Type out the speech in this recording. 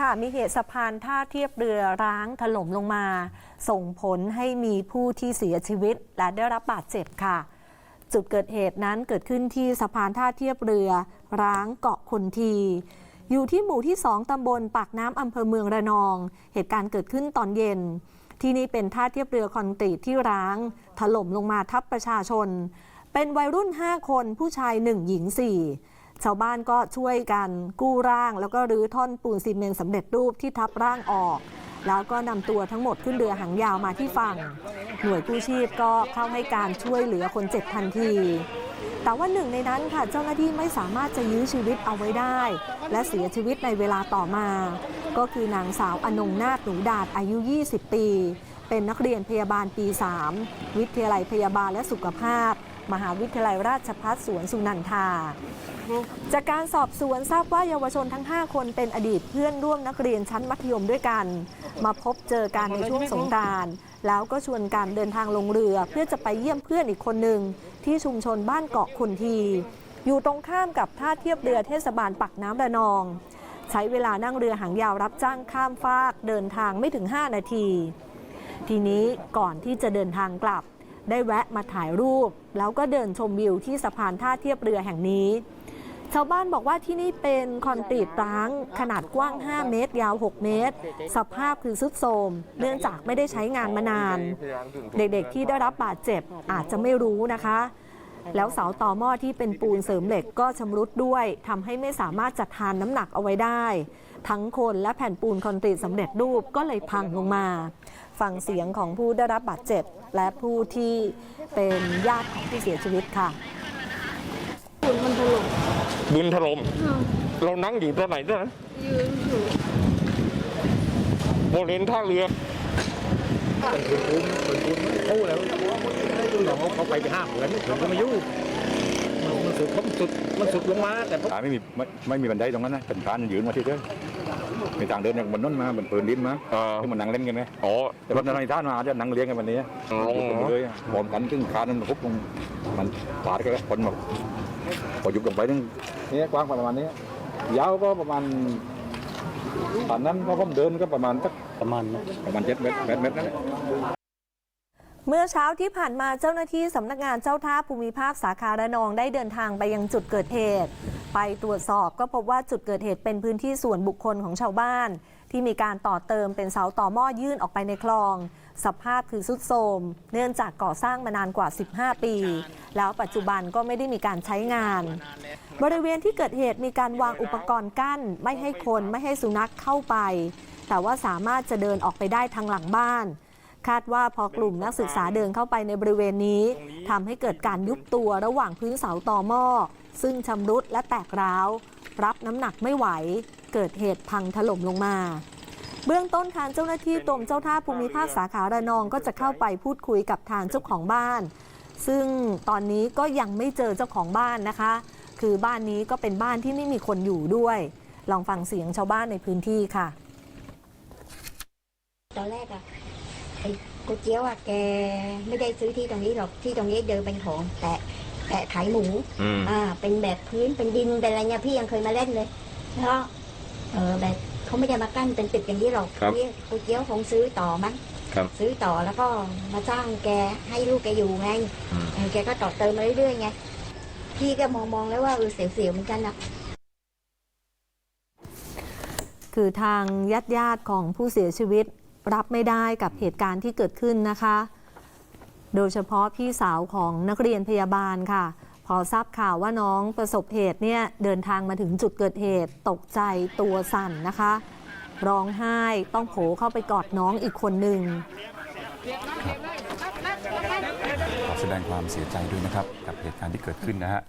ค่ะ มีเหตุสะพานท่าเทียบเรือร้างถล่มลงมา ส่งผลให้มีผู้ที่เสียชีวิตและได้รับบาดเจ็บค่ะ จุดเกิดเหตุนั้นเกิดขึ้นที่สะพานท่าเทียบเรือร้างเกาะคนที อยู่ที่หมู่ที่ 2 ตำบลปากน้ำอำเภอเมืองระนอง เหตุการณ์เกิดขึ้นตอนเย็น ที่นี่เป็นท่าเทียบเรือคอนกรีตที่ร้าง ถล่มลงมาทับประชาชน เป็นวัยรุ่น 5 คนผู้ชาย 1 หญิง 4 ชาวบ้านก็ช่วยกันกู้ร่าง แล้วก็รื้อท่อนปูนซีเมนต์สำเร็จรูปที่ทับร่างออก แล้วก็นำตัวทั้งหมดขึ้นเรือหางยาวมาที่ฝั่ง หน่วยกู้ชีพก็เข้าให้การช่วยเหลือคนเจ็บทันที แต่ว่าหนึ่งในนั้นค่ะเจ้าหน้าที่ไม่สามารถจะยื้อชีวิตเอาไว้ได้ และเสียชีวิตในเวลาต่อมา ก็คือนางสาวอนงนาถหนูดาดอายุ 20 ปี เป็นนักเรียนพยาบาลปี 3 วิทยาลัยพยาบาลและสุขภาพ มหาวิทยาลัยราชภัฏสวนสุนันทา จากการสอบสวนทราบว่าเยาวชนทั้ง 5 คนเป็นอดีตเพื่อนร่วมนักเรียนชั้นมัธยมด้วยกัน มาพบเจอกันในช่วงสงกานต์แล้วก็ชวนกันเดินทางลงเรือเพื่อจะไปเยี่ยมเพื่อนอีกคนหนึ่งที่ชุมชนบ้านเกาะคุณที อยู่ตรงข้ามกับท่าเทียบเรือเทศบาลปักน้ำระนอง ใช้เวลานั่งเรือหางยาวรับจ้างข้ามฟากเดินทางไม่ถึง 5 นาที ทีนี้ก่อนที่จะเดินทางกลับ ได้แวะมาถ่ายรูป แล้วก็เดินชมวิวที่สะพานท่าเทียบเรือแห่งนี้ ชาวบ้านบอกว่าที่นี่เป็นคอนกรีตร้าง ขนาดกว้าง 5 เมตร ยาว 6 เมตร สภาพคือสุดโทรมเนื่องจากไม่ได้ใช้งานมานาน เด็กๆที่ได้รับบาดเจ็บอาจจะไม่รู้นะคะ แล้วเสาต่อหม้อที่เป็นปูนเสริมเหล็กก็ชำรุดด้วยทำให้ไม่สามารถจัดทานน้ำหนักเอาไว้ได้ ทั้งคนและแผ่นปูนคอนกรีตสำเร็จรูปก็เลยพังลงมาฟังเสียงของผู้ได้รับบาดเจ็บ และผู้ที่เป็นญาติของผู้เสียชีวิตค่ะ นมันถล่มบุญถล่มเรานั่งอยู่ตรงไหนด้วยนะยืนอยู่บริเวณท่าเรือเป็นคุณคุ้มเป็นคุณเขาแล้วน้องเขาไปไปห้ามเหมือนผมก็ไม่ยุ่งมันสุดมันสุดมันสุดลงมาแต่ผมขาไม่มีไม่ไม่มีบันไดตรงนั้นนะเป็นการยืนมาที่เฉยๆมีทางเดินอย่างบนนั้นมาบนเพินดินมาเอ่อที่มันนั่งเล่นกันไหมอ๋อ แต่รถในท่านมาจะนั่งเลี้ยงกันวันนี้อ๋อยุบลงไปเลยพร้อมกันซึ่งคานนั้นมันพุบลงมันปาดกันแล้วคนมา พอยุบลงไปนึงนี่กว้างประมาณนี้ ยาวก็ประมาณตอนนั้นก็ผมเดินก็ประมาณสักประมาณนะประมาณเจ็ดเมตรแปดเมตรนั่นแหละเมื่อเช้าที่ผ่านมาเจ้าหน้าที่สำนักงานเจ้าท่าภูมิภาคสาขาระนองได้เดินทางไปยังจุดเกิดเหตุ ไปตรวจสอบก็พบว่าจุดเกิดเหตุเป็นพื้นที่ส่วนบุคคลของชาวบ้าน ที่มีการต่อเติมเป็นเสาต่อหม้อยื่นออกไปในคลอง สภาพคือสุดโทรมเนื่องจากก่อสร้างมานานกว่า 15 ปี แล้วปัจจุบันก็ไม่ได้มีการใช้งาน บริเวณที่เกิดเหตุมีการวางอุปกรณ์กั้น ไม่ให้คนไม่ให้สุนัขเข้าไป แต่ว่าสามารถจะเดินออกไปได้ทางหลังบ้าน คาดว่าพอกลุ่มนักศึกษาเดินเข้าไปในบริเวณนี้ทำให้เกิดการยุบตัวระหว่างพื้นเสาต่อหม้อซึ่งชำรุดและแตกร้าว รับน้ำหนักไม่ไหว เกิดเหตุพังถล่มลงมา เบื้องต้นทางเจ้าหน้าที่กรมเจ้าท่าภูมิภาคสาขาระนองก็จะเข้าไปพูดคุยกับทางเจ้าของบ้าน ซึ่งตอนนี้ก็ยังไม่เจอเจ้าของบ้านนะคะ คือบ้านนี้ก็เป็นบ้านที่ไม่มีคนอยู่ด้วย ลองฟังเสียงชาวบ้านในพื้นที่ค่ะ ตอนแรกอะไอ้กูเจียวอะแกไม่ได้ซื้อที่ตรงนี้หรอกที่ตรงนี้เดิมเป็นของแปะแปะขายหมูอืม อ่าเป็นแบบพื้นเป็นดินเป็นอะไรเงี้ยพี่ยังเคยมาเล่นเลยแล้วเออแบบ เขาไม่ได้มากั้นเป็นตึกอย่างนี้หรอกครับนี่กูเจียวคงซื้อต่อมั้งครับซื้อต่อแล้วก็มาสร้างแกให้ลูกแกอยู่ไงอืม เออแกก็ต่อเติมมาเรื่อยๆไงพี่ก็มองมองๆแล้วว่าเออเสียวๆเหมือนกันนะ คือทางญาติญาติๆของผู้เสียชีวิตรับไม่ได้กับเหตุการณ์ที่เกิดขึ้นนะคะ โดยเฉพาะพี่สาวของนักเรียนพยาบาลค่ะพ อทราบข่าวว่าน้องประสบเหตุเนี่ยเดินทางมาถึงจุดเกิดเหตุตกใจตัวสั่นนะคะ ร้องไห้ต้องโผเข้าไปกอดน้องอีกคนหนึ่งขอแสดงความเสียใจด้วยนะครับ กับเหตุการณ์ที่เกิดขึ้นนะฮะ